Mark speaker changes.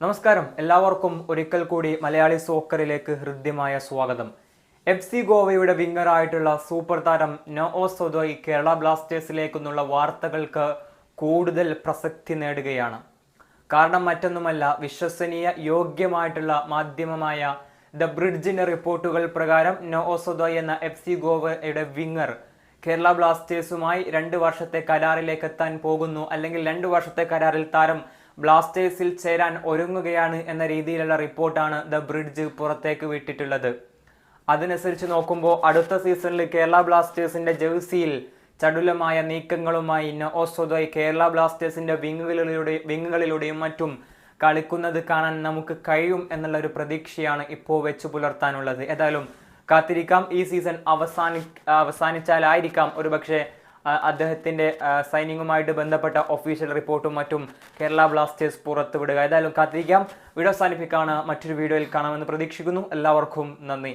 Speaker 1: നമസ്കാരം. എല്ലാവർക്കും ഒരിക്കൽ കൂടി മലയാളി സോക്കറിലേക്ക് ഹൃദ്യമായ സ്വാഗതം. എഫ് സി ഗോവയുടെ വിങ്ങറായിട്ടുള്ള സൂപ്പർ താരം നോഓ സൊദോയ് കേരള ബ്ലാസ്റ്റേഴ്സിലേക്കെന്നുള്ള വാർത്തകൾക്ക് കൂടുതൽ പ്രസക്തി നേടുകയാണ്. കാരണം മറ്റൊന്നുമല്ല വിശ്വസനീയ യോഗ്യമായിട്ടുള്ള മാധ്യമമായ ദ ബ്രിഡ്ജിന്റെ റിപ്പോർട്ടുകൾ പ്രകാരം നോഓ സൊദോയ് എന്ന എഫ് സി ഗോവയുടെ വിങ്ങർ കേരള ബ്ലാസ്റ്റേഴ്സുമായി രണ്ട് വർഷത്തെ കരാറിലേക്ക് എത്താൻ പോകുന്നു. അല്ലെങ്കിൽ രണ്ട് വർഷത്തെ കരാറിൽ താരം ബ്ലാസ്റ്റേഴ്സിൽ ചേരാൻ ഒരുങ്ങുകയാണ് എന്ന രീതിയിലുള്ള റിപ്പോർട്ടാണ് ദ ബ്രിഡ്ജ് പുറത്തേക്ക് വിട്ടിട്ടുള്ളത്. അതനുസരിച്ച് നോക്കുമ്പോൾ അടുത്ത സീസണിൽ കേരള ബ്ലാസ്റ്റേഴ്സിന്റെ ജേഴ്സിയിൽ ചടുലമായ നീക്കങ്ങളുമായി നൊസോദോയ് കേരള ബ്ലാസ്റ്റേഴ്സിന്റെ വിങ്ങുകളിലൂടെ വിങ്ങുകളിലൂടെയും മറ്റും കളിക്കുന്നത് കാണാൻ നമുക്ക് കഴിയും എന്നുള്ള ഒരു പ്രതീക്ഷയാണ് ഇപ്പോൾ വെച്ച് പുലർത്താനുള്ളത്. ഏതായാലും കാത്തിരിക്കാം. ഈ സീസൺ അവസാനി അവസാനിച്ചാലായിരിക്കാം ഒരുപക്ഷെ ആ, അദ്ദേഹത്തിന്റെ സൈനിങ്ങുമായിട്ട് ബന്ധപ്പെട്ട ഒഫീഷ്യൽ റിപ്പോർട്ടും മറ്റും കേരള ബ്ലാസ്റ്റേഴ്സ് പുറത്തുവിടുക. ഏതായാലും കാത്തിരിക്കാം. വീഡിയോ അവസാനിപ്പിക്കാണ് മറ്റൊരു വീഡിയോയിൽ കാണാമെന്ന് പ്രതീക്ഷിക്കുന്നു. എല്ലാവർക്കും നന്ദി.